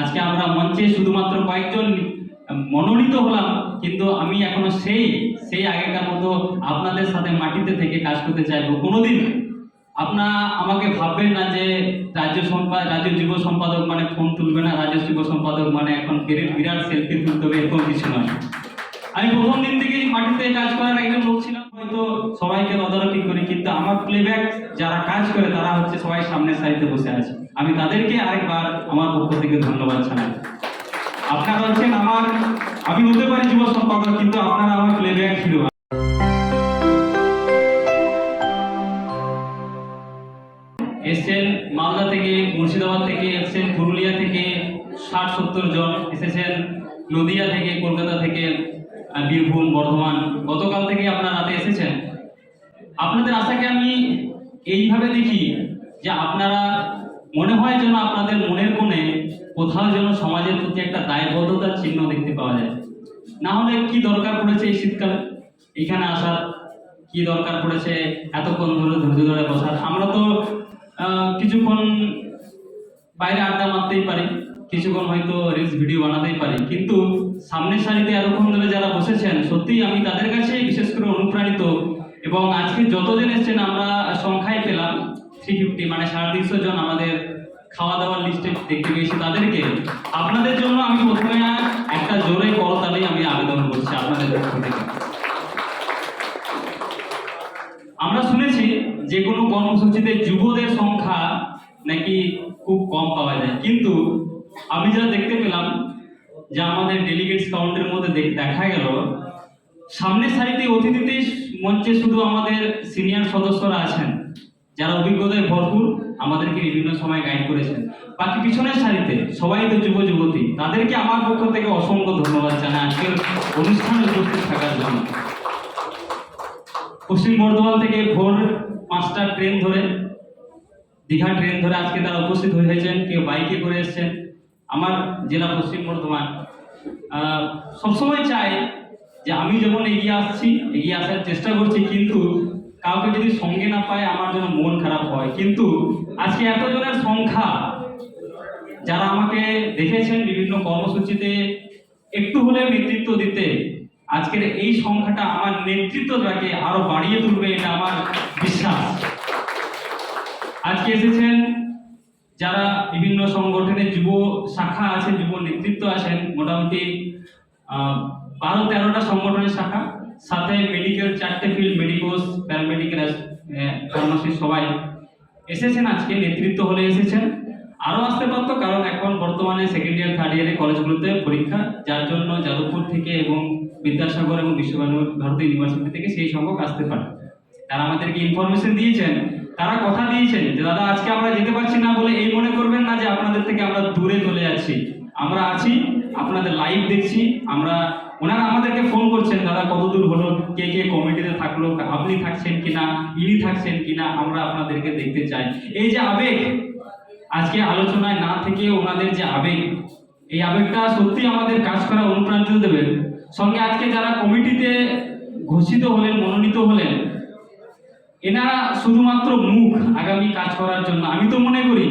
আজকে আমরা মঞ্চে শুধুমাত্র কয়েকজন মনোনীত হলাম, কিন্তু আমি এখনও সেই সেই আগেকার মতো আপনাদের সাথে মাটিতে থেকে কাজ করতে চাইব কোনোদিন আপনারা আমাকে ভাববেন না যে রাজ্য সম্পাদক রাজ্য যুব সম্পাদক মানে ফোন তুলবে না, রাজ্য যুব সম্পাদক মানে এখন বিরাট বিরাট সেলফি তুলতে হবে, এরকম কিছু নয়। আমি প্রথম দিন থেকেই মাটিতে কাজ করার একজন লোক ছিলাম, হয়তো সবাইকে তদারকি করি, কিন্তু আমার প্লেব্যাক যারা কাজ করে তারা হচ্ছে সবাই সামনের সারিতে বসে আছে। আমি তাদেরকে আরেকবার আমার পক্ষ থেকে ধন্যবাদ জানাই। আপনারা হচ্ছেন আমার, আমি হতে পারি যুব সম্পাদক, কিন্তু আপনারা আমার প্লেব্যাক ছিল এসছেন মালদা থেকে, মুর্শিদাবাদ থেকে, এসছেন পুরুলিয়া থেকে, ষাট সত্তর জন এসেছেন নদিয়া থেকে, কলকাতা থেকে বীরভূম, বর্ধমান। গতকাল থেকে আপনারা রাতে এসেছেন। আপনাদের আশাকে আমি এইভাবে দেখি যে আপনারা মনে হয় যেন আপনাদের মনের কোণে কোথাও যেন সমাজের প্রতি একটা দায়বদ্ধতার চিহ্ন দেখতে পাওয়া যায়। না হলে কি দরকার পড়েছে এই শীতকালে? এখানে আসার কি দরকার পড়েছে? এতক্ষণ ধরে ধৈর্য ধরে বসার। আমরা তো কিছুক্ষণ বাইরে আড্ডা মারতেই পারি, কিছুক্ষণ হয়তো রিলস ভিডিও বানাতেই পারি। কিন্তু সামনের সারিতে এতক্ষণ ধরে যারা বসেছেন, সত্যিই আমি তাদের কাছে বিশেষ করে অনুপ্রাণিত। এবং আজকে যতদিন এসেছেন, আমরা সংখ্যায় পেলাম। থ্রি ফিফটি মানে সাড়ে তিনশো জন আমাদের খাওয়া দাওয়ার লিস্টে দেখতে পেয়েছি তাদেরকে আপনাদের জন্য আমি প্রথমে একটা জোরে করতালি আমি আবেদন করছি আপনাদের পক্ষ থেকে। আমরা শুনেছি যে কোনো কর্মসূচিতে যুবদের সংখ্যা নাকি খুব কম পাওয়া যায়। কিন্তু আমি যা দেখতে পেলাম যে আমাদের ডেলিগেটস কাউন্টের মধ্যে দেখ- গেল, সামনের সারিতে অতিথিতে মঞ্চে শুধু আমাদের সিনিয়র সদস্যরা আছেন, যারা অভিজ্ঞতায় ভরপুর। আমাদেরকে বিভিন্ন সময় গাইড করেছেন। বাকি পিছনের সারিতে সবাই তো যুব যুবতী, তাদেরকে আমার পক্ষ থেকে অসংখ্য ধন্যবাদ জানাই আজকের অনুষ্ঠানে উপস্থিত থাকার জন্য। পশ্চিম বর্ধমান থেকে ভোর পাঁচটা ট্রেন ধরে, দীঘা ট্রেন ধরে আজকে তারা উপস্থিত হয়েছেন, কেউ বাইকে করে এসেছেন। আমার জেলা পশ্চিম বর্ধমান সবসময় চাই যে আমি যেমন এগিয়ে আসছি, এগিয়ে আসার চেষ্টা করছি, কিন্তু কাউকে যদি সঙ্গে না পায়, আমার জন্য মন খারাপ হয়। কিন্তু আজকে এতজনের সংখ্যা, যারা আমাকে দেখেছেন বিভিন্ন কর্মসূচিতে, একটু হলেও নেতৃত্ব দিতে, আজকের এই সংখ্যাটা আমার নেতৃত্বটাকে আরও বাড়িয়ে তুলবে, এটা আমার বিশ্বাস। আজকে এসেছেন যারা বিভিন্ন সংগঠনের যুব শাখা আছে, যুব নেতৃত্ব আছেন, মোটামুটি বারো তেরোটা সংগঠনের শাখা। সাথে মেডিকেল চারটে ফিল্ড মেডিকোস প্যারামেডিকেল ফার্মাসি সবাই এসেছেন আজকে, নেতৃত্ব হলে এসেছেন। আরও আসতে পারতো, কারণ এখন বর্তমানে সেকেন্ড ইয়ার থার্ড ইয়ারে কলেজগুলোতে পরীক্ষা, যার জন্য যাদবপুর থেকে এবং বিদ্যাসাগর এবং বিশ্বভারতী ইউনিভার্সিটি থেকে সেই সংখ্যক আসতে পারে। তারা আমাদেরকে ইনফরমেশন দিয়েছেন, তারা কথা দিয়েছেন যে, দাদা, আজকে আমরা যেতে পারছি না বলে এই মনে করবেন না যে, আপনাদের থেকে আমরা দূরে চলে যাচ্ছি। আমরা আছি, আপনাদের লাইভ দেখছি, আমরা ওনারা আমাদেরকে ফোন করছেন, দাদা কতদূর হলো? কে কে কমিটিতে থাকল? আপনি থাকছেন কিনা? ইনি থাকছেন কিনা? আমরা আপনাদেরকে দেখতে চাই। এই যে আবেগ, আজকে আলোচনায় না থেকে ওনাদের যে আবেগ, এই আবেগটা সত্যি আমাদের কাজ করা অনুপ্রাণিত দেবে। সঙ্গে আজকে যারা কমিটিতে ঘোষিত হলেন, মনোনীত হলেন, এনারা শুধুমাত্র মুখ আগামী কাজ করার জন্য। আমি তো মনে করি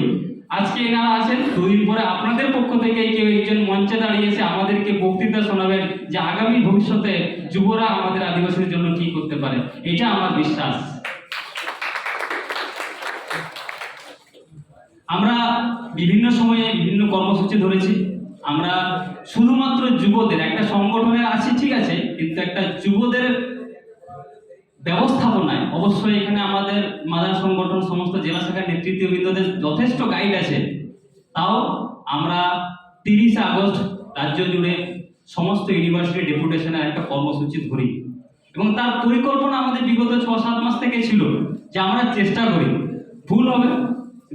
আজকে এনারা আছেন, দুদিন পরে আপনাদের পক্ষ থেকে কেউ একজন মঞ্চে দাঁড়িয়েছে আমাদেরকে বক্তৃতা শোনাবেন যে আগামী ভবিষ্যতে যুবরা আমাদের আদিবাসীর জন্য কি করতে পারে। এটা আমার বিশ্বাস। আমরা বিভিন্ন সময়ে বিভিন্ন কর্মসূচি ধরেছি। আমরা শুধুমাত্র যুবদের, একটা সংগঠনের আছি, ঠিক আছে, কিন্তু একটা যুবদের ব্যবস্থাপনায় অবশ্যই এখানে আমাদের মাদার সংগঠন, সমস্ত জেলা শাখার নেতৃত্ববৃন্দদের যথেষ্ট গাইড আছে। তাও আমরা তিরিশে আগস্ট রাজ্য জুড়ে সমস্ত ইউনিভার্সিটি ডেপুটেশনের একটা কর্মসূচি ধরি। এবং তার পরিকল্পনা আমাদের বিগত ছ সাত মাস থেকে ছিল যে আমরা চেষ্টা করি। ভুল হবে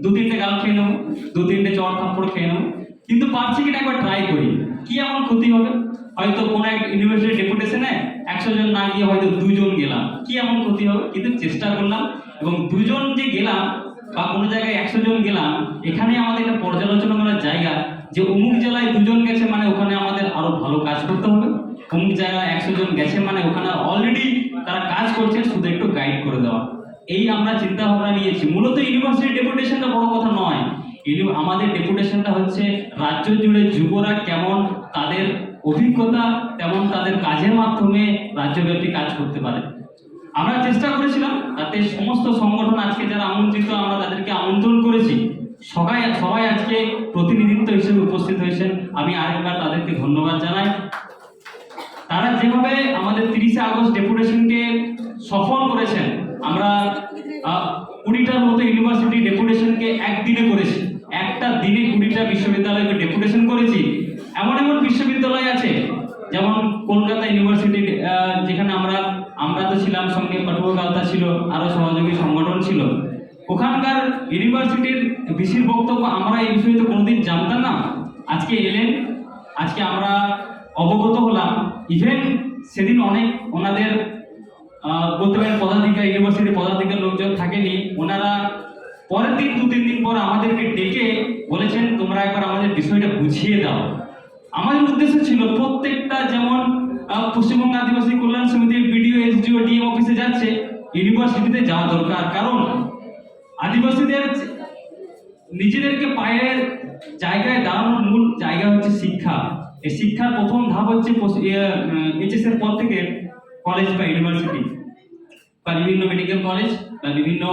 দু তিনটে গাল খেয়ে নেব দু তিনটে চড় থাপ্পড় খেয়ে নেব। কিন্তু পারছি কিনা একবার ট্রাই করি। কি এমন ক্ষতি হবে? হয়তো কোনো এক ইউনিভার্সিটি ডেপুটেশনে একশো জন না গিয়ে হয়তো দুজন গেলাম। কি এমন ক্ষতি হবে? কিন্তু চেষ্টা করলাম এবং দুজন যে গেলাম বা কোনো জায়গায় একশো জন গেলাম, এখানে আমাদের একটা পর্যালোচনা করার জায়গা যে অমুক জেলায় দুজন গেছে মানে ওখানে আমাদের আরও ভালো কাজ করতে হবে। অমুক জায়গায় একশো জন গেছে মানে ওখানে অলরেডি তারা কাজ করছে, শুধু একটু গাইড করে দেওয়া। এই আমরা চিন্তা ভাবনা নিয়েছি। মূলত ইউনিভার্সিটি ডেপুটেশনটা বড় কথা নয়। আমাদের ডেপুটেশনটা হচ্ছে রাজ্য জুড়ে যুবরা কেমন, তাদের অভিজ্ঞতা তেমন তাদের কাজের মাধ্যমে রাজ্যব্যাপী কাজ করতে পারে। আমরা চেষ্টা করেছিলাম তাতে সমস্ত সংগঠন আজকে যারা আমন্ত্রিত, আমরা তাদেরকে আমন্ত্রণ করেছি। সবাই সবাই আজকে প্রতিনিধিত্ব হিসেবে উপস্থিত হয়েছেন। আমি আরেকবার তাদেরকে ধন্যবাদ জানাই। তারা যেভাবে আমাদের তিরিশে আগস্ট ডেপুটেশনকে সফল করেছেন, আমরা কুড়িটার মতো ইউনিভার্সিটি ডেপুটেশনকে একদিনে করেছি। একটা দিনে কুড়িটা বিশ্ববিদ্যালয়কে ডেপুটেশন করেছি। এমন এমন বিশ্ববিদ্যালয় আছে, যেমন কলকাতা ইউনিভার্সিটি যেখানে আমরা আমরা তো ছিলাম, সঙ্গে পটুয়াগাঁওতা ছিল, আরও সহযোগী সংগঠন ছিল। ওখানকার ইউনিভার্সিটির ভিসির বক্তব্য আমরা এই বিষয়ে তো কোনোদিন জানতাম না। আজকে এলেন, আজকে আমরা অবগত হলাম। ইভেন সেদিন অনেক ওনাদের বলতে পারেন পদাধিকার ইউনিভার্সিটির পদাধিকার লোকজন থাকেনি। ওনারা পরের দিন দু তিন দিন পর আমাদেরকে ডেকে বলেছেন, তোমরা একবার আমাদের বিষয়টা বুঝিয়ে দাও। আমাদের উদ্দেশ্য ছিল প্রত্যেকটা যেমন পশ্চিমবঙ্গ আদিবাসী কল্যাণ সমিতির বিডিও, এসডিও, ডিএম অফিসে যাচ্ছে, ইউনিভার্সিটিতে যাওয়া দরকার। কারণ আদিবাসীদের নিজেদেরকে পায়ের জায়গায় দাঁড়ানোর মূল জায়গা হচ্ছে শিক্ষা। এই শিক্ষার প্রথম ধাপ হচ্ছে এইচএস এর পর থেকে কলেজ বা ইউনিভার্সিটি বা বিভিন্ন মেডিকেল কলেজ বা বিভিন্ন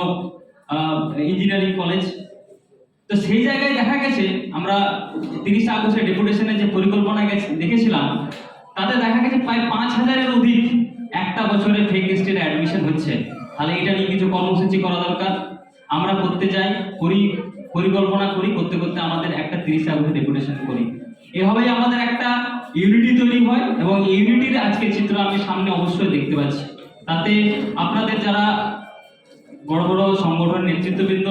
ইঞ্জিনিয়ারিং কলেজ তো সেই জায়গায় দেখা গেছে, আমরা তিরিশে আগস্টের ডেপুটেশনের যে পরিকল্পনা গেছে, দেখেছিলাম, তাতে দেখা গেছে প্রায় পাঁচ হাজারের অধিক একটা বছরে ফেক অ্যাডমিশন হচ্ছে। তাহলে এটা নিয়ে কিছু কর্মসূচি করা দরকার। আমরা করতে যাই, করি, পরিকল্পনা করি, করতে করতে আমাদের একটা তিরিশে আগস্ট ডেপুটেশন করি। এভাবেই আমাদের একটা ইউনিটি তৈরি হয় এবং ইউনিটির আজকে চিত্র আমি সামনে অবশ্যই দেখতে পাচ্ছি। তাতে আপনাদের যারা বড় বড় সংগঠন নেতৃত্ববৃন্দ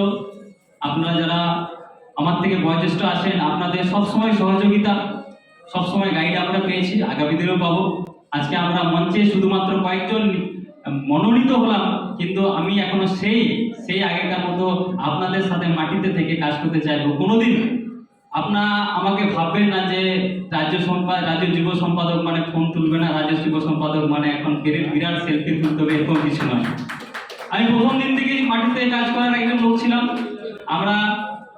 আপনারা যারা আমার থেকে বয়োজ্যেষ্ঠ আসেন আপনাদের সবসময় সহযোগিতা, সবসময় গাইড আমরা পেয়েছি আগামী দিনেও পাবো। আজকে আমরা মঞ্চে শুধুমাত্র কয়েকজন মনোনীত হলাম, কিন্তু আমি এখনও সেই সেই আগেকার মতো আপনাদের সাথে মাটিতে থেকে কাজ করতে চাইব কোনোদিন আপনা আমাকে ভাববেন না যে রাজ্য সম্পাদক রাজ্য যুব সম্পাদক মানে ফোন তুলবে না, রাজ্য যুব সম্পাদক মানে এখন বিরাট বিরাট সেলফি তুলতে হবে, এরকম কিছু নয়। আমি প্রথম দিন থেকেই মাটিতে কাজ করার একজন লোক ছিলাম। আমরা,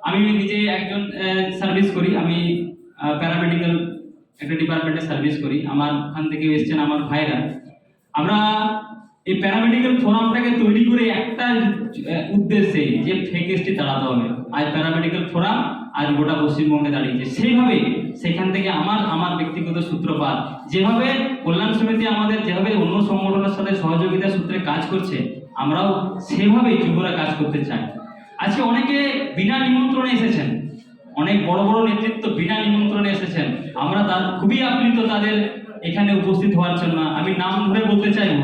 আমি নিজে একজন সার্ভিস করি, আমি প্যারামেডিক্যাল একটা ডিপার্টমেন্টে সার্ভিস করি, আমার ওখান থেকে এসেছেন আমার ভাইরা। আমরা এই প্যারামেডিক্যাল ফোরামটাকে তৈরি করে একটা উদ্দেশ্যে যে ফেকেসটি দাঁড়াতে হবে। আজ প্যারামেডিক্যাল ফোরাম আজ গোটা পশ্চিমবঙ্গে দাঁড়িয়েছে। সেইভাবে সেখান থেকে আমার আমার ব্যক্তিগত সূত্রপাত, যেভাবে কল্যাণ সমিতি আমাদের, যেভাবে অন্য সংগঠনের সাথে সহযোগিতা সূত্রে কাজ করছে, আমরাও সেভাবেই যুবরা কাজ করতে চাই। আজকে অনেকে বিনা নিমন্ত্রণে এসেছেন। অনেক বড় বড় নেতৃত্ব বিনা নিমন্ত্রণে এসেছেন। আমরা তার, খুবই আপ্লিত তাদের এখানে উপস্থিত হওয়ার জন্য। আমি নাম ধরে বলতে চাইব,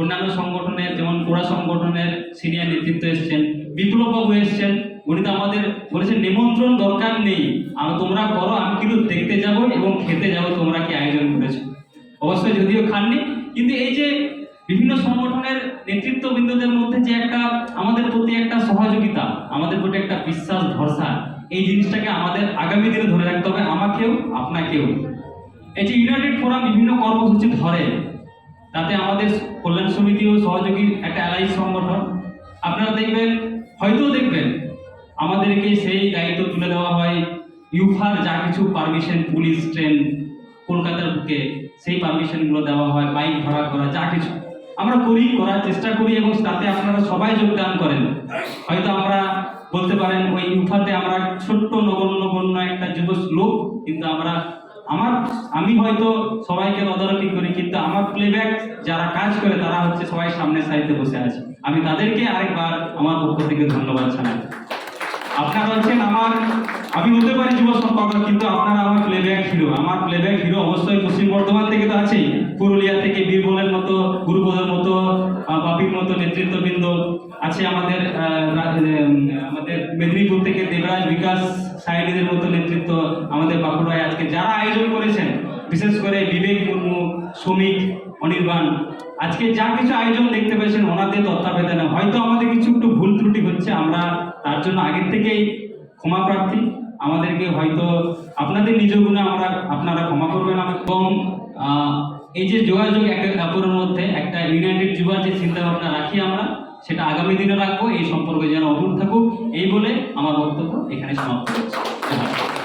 অন্যান্য সংগঠনের, যেমন কোড়া সংগঠনের সিনিয়র নেতৃত্ব এসেছেন বিপ্লব বাবু এসেছেন। উনি তো আমাদের বলেছেন, নিমন্ত্রণ দরকার নেই। আমরা তোমরা করো, আমি কিন্তু দেখতে যাব এবং খেতে যাব, তোমরা কি আয়োজন করেছ? অবশ্যই যদিও খাননি, কিন্তু এই যে বিভিন্ন সংগঠনের নেতৃত্ববৃন্দদের মধ্যে যে একটা আমাদের প্রতি একটা সহযোগিতা, আমাদের প্রতি একটা বিশ্বাস, ভরসা, এই জিনিসটাকে আমাদের আগামী দিনে ধরে রাখতে হবে, আমাকেও, আপনাকেও। এই যে ইউনাইটেড ফোরাম বিভিন্ন কর্মসূচি ধরে, তাতে আমাদের কল্যাণ সমিতিও সহযোগী, একটা অ্যালাইস সংগঠন। আপনারা দেখবেন, হয়তো দেখবেন, আমাদেরকে সেই দায়িত্ব তুলে দেওয়া হয়, ইউফার যা কিছু পারমিশন, পুলিশ, ট্রেন, কলকাতার বুকে সেই পারমিশনগুলো দেওয়া হয়, বাইক ভাড়া করা, যা কিছু। আমরা করি, করার চেষ্টা করি এবং তাতে আপনারা সবাই যোগদান করেন। হয়তো আমরা বলতে পারেন, ওই ইউফাতে আমরা ছোট্ট নগণ্য নগণ্য একটা যুব লোক, কিন্তু আমরা, আমার, আমি হয়তো সবাইকে তদারকি করি, কিন্তু আমার প্লেব্যাক যারা কাজ করে, তারা হচ্ছে সবাই সামনের সারিতে বসে আছে। আমি তাদেরকে আরেকবার আমার পক্ষ থেকে ধন্যবাদ জানাই। আপনারা হচ্ছেন আমার আমি হতে পারি যুব সম্পাদক কিন্তু আপনারা আমার প্লেব্যাক হিরো আমার প্লেব্যাক হিরো অবশ্যই পশ্চিম বর্ধমান থেকে তো আছেই। পুরুলিয়া থেকে বীরবলের মতো, গুরুপদের মতো বাপির মতো নেতৃত্ববৃন্দ আছে আমাদের আমাদের মেদিনীপুর থেকে দেবরাজ বিকাশ সায়নীদের মতো নেতৃত্ব আমাদের বাঁকুড়ায় আজকে। যারা আয়োজন করেছেন, বিশেষ করে বিবেক মুর্মু, শ্রমিক, অনির্বাণ, আজকে যা কিছু আয়োজন দেখতে পেয়েছেন, ওনাদের তত্ত্বাবধানে। হয়তো আমাদের কিছু একটু ভুল ত্রুটি হচ্ছে, আমরা তার জন্য আগের থেকেই ক্ষমা প্রার্থী। আমাদেরকে হয়তো আপনাদের নিজ গুণে আমরা, আপনারা ক্ষমা করবেন। এবং এই যে যোগাযোগ একটা অপরের মধ্যে একটা ইউনাইটেড যুবার যে চিন্তা ভাবনা রাখি আমরা, সেটা আগামী দিনে রাখব। এই সম্পর্কে যেন অটুট থাকুক। এই বলে আমার বক্তব্য এখানে সমাপ্ত ধন্যবাদ।